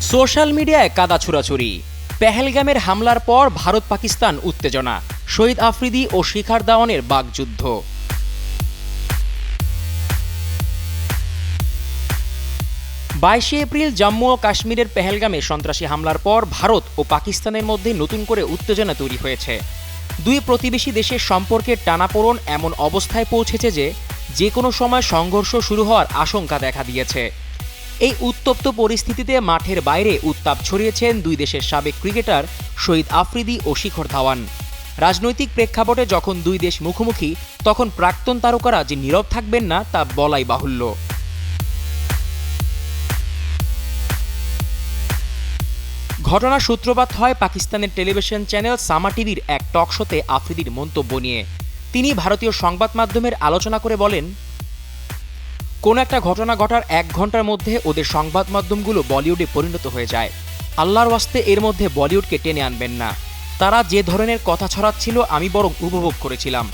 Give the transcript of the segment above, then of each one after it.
Social মিডিয়ায় কাদা ছুড়াছুরি পেহেলগামের হামলার পর ভারত পাকিস্তান উত্তেজনা। শহীদ আফ্রিদি ও শিখার দাওয়ানের বাগযুদ্ধ বাইশে এপ্রিল জম্মু ও কাশ্মীরের পেহেলগামে সন্ত্রাসী হামলার পর ভারত ও পাকিস্তানের মধ্যে নতুন করে উত্তেজনা তৈরি হয়েছে। দুই প্রতিবেশী দেশের সম্পর্কের টানাপোড়ন এমন অবস্থায় পৌঁছেছে যে যে কোনো সময় সংঘর্ষ শুরু হওয়ার আশঙ্কা দেখা দিয়েছে। এই উত্তপ্ত পরিস্থিতিতে মাঠের বাইরে উত্তাপ ছড়িয়েছেন দুই দেশের সাবেক ক্রিকেটার শহীদ আফ্রিদি ও শিখর ধাওয়ান। রাজনৈতিক প্রেক্ষাপটে যখন দুই দেশ মুখোমুখি, তখন প্রাক্তন তারকারা যে নীরব থাকবেন না, তা বলাই বাহুল্য। ঘটনার সূত্রপাত হয় পাকিস্তানের টেলিভিশন চ্যানেল সামা টিভির এক টক শোতে আফ্রিদির মন্তব্য নিয়ে। তিনি ভারতীয় সংবাদ মাধ্যমের আলোচনা করে বলেন কোনো একটা ঘটনা ঘটার এক ঘণ্টার মধ্যে ওদের সংবাদ মাধ্যমগুলো বলিউডে পরিণত হয়ে যায়। আল্লাহর ওয়াস্তে এর মধ্যে বলিউডকে টেনে আনবেন না। তারা যে ধরনের কথা ছড়াচ্ছিল আমি বরং উপভোগ করেছিলাম।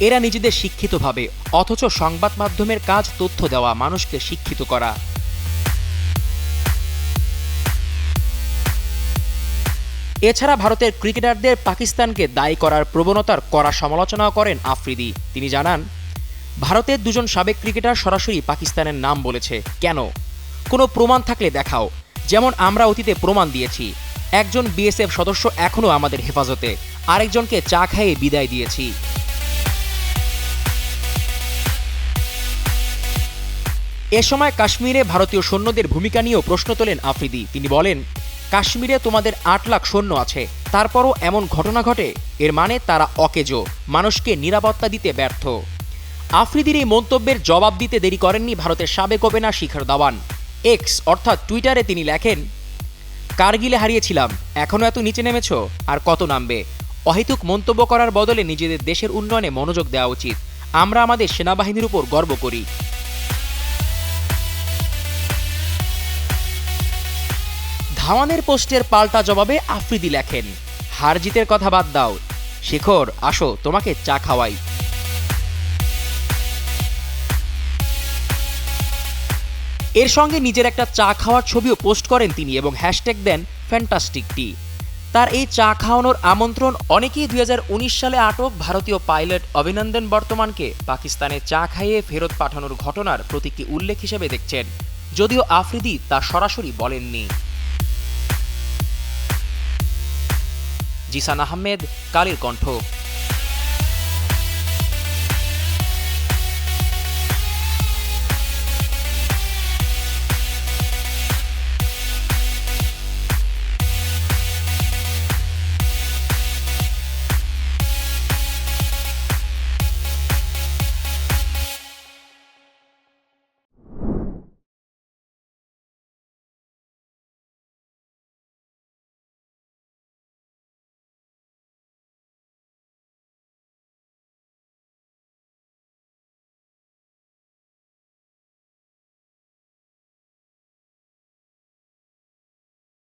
এরা নিজেদের শিক্ষিত ভাবে অথচ সংবাদ মাধ্যমের কাজ তথ্য দেওয়া, মানুষকে শিক্ষিত করা। এছাড়া ভারতের ক্রিকেটারদের পাকিস্তানকে দায়ী করার প্রবণতার কড়া সমালোচনাও করেন আফ্রিদি। তিনি জানান ভারতের দুজন সাবেক ক্রিকেটার সরাসরি পাকিস্তানের নাম বলেছে। কেন? কোনো প্রমাণ থাকলে দেখাও। যেমন আমরা অতীতে প্রমাণ দিয়েছি। একজন বিএসএফ সদস্য এখনও আমাদের হেফাজতে। আরেকজনকে চা খাইয়ে বিদায় দিয়েছি। এ সময় কাশ্মীরে ভারতীয় সৈন্যদের ভূমিকা নিয়েও প্রশ্ন তোলেন আফ্রিদি। তিনি বলেন, কাশ্মীরে তোমাদের আট লাখ সৈন্য আছে। তারপরও এমন ঘটনা ঘটে। এর মানে তারা অকেজো। মানুষকে নিরাপত্তা দিতে ব্যর্থ। আফ্রিদির এই মন্তব্যের জবাব দিতে দেরি করেননি ভারতের সাবেক ওপেনার শিখর দাওয়ান এক্স অর্থাৎ টুইটারে তিনি লেখেন, কারগিলে হারিয়েছিলাম এখনও এত নিচে নেমেছ, আর কত নামবে? অহেতুক মন্তব্য করার বদলে নিজেদের দেশের উন্নয়নে মনোযোগ দেওয়া উচিত। আমরা আমাদের সেনাবাহিনীর উপর গর্ব করি। ধাওয়ানের পোস্টের পাল্টা জবাবে আফ্রিদি লেখেন হার জিতের কথা বাদ দাও। শেখর, আসো, তোমাকে চা খাওয়াই। এর সঙ্গে নিজের একটা চা খাওয়ার ছবিও পোস্ট করেন তিনি এবং হ্যাশট্যাগ দেন ফ্যান্টাস্টিক টি তার এই চা খাওয়ানোর আমন্ত্রণ অনেকেই দুই হাজার উনিশ সালে আটক ভারতীয় পাইলট অভিনন্দন বর্তমানকে পাকিস্তানে চা খাইয়ে ফেরত পাঠানোর ঘটনার প্রতীকী উল্লেখ হিসেবে দেখছেন। যদিও আফ্রিদি তা সরাসরি বলেননি। জিসান আহমেদ, কালের কণ্ঠ।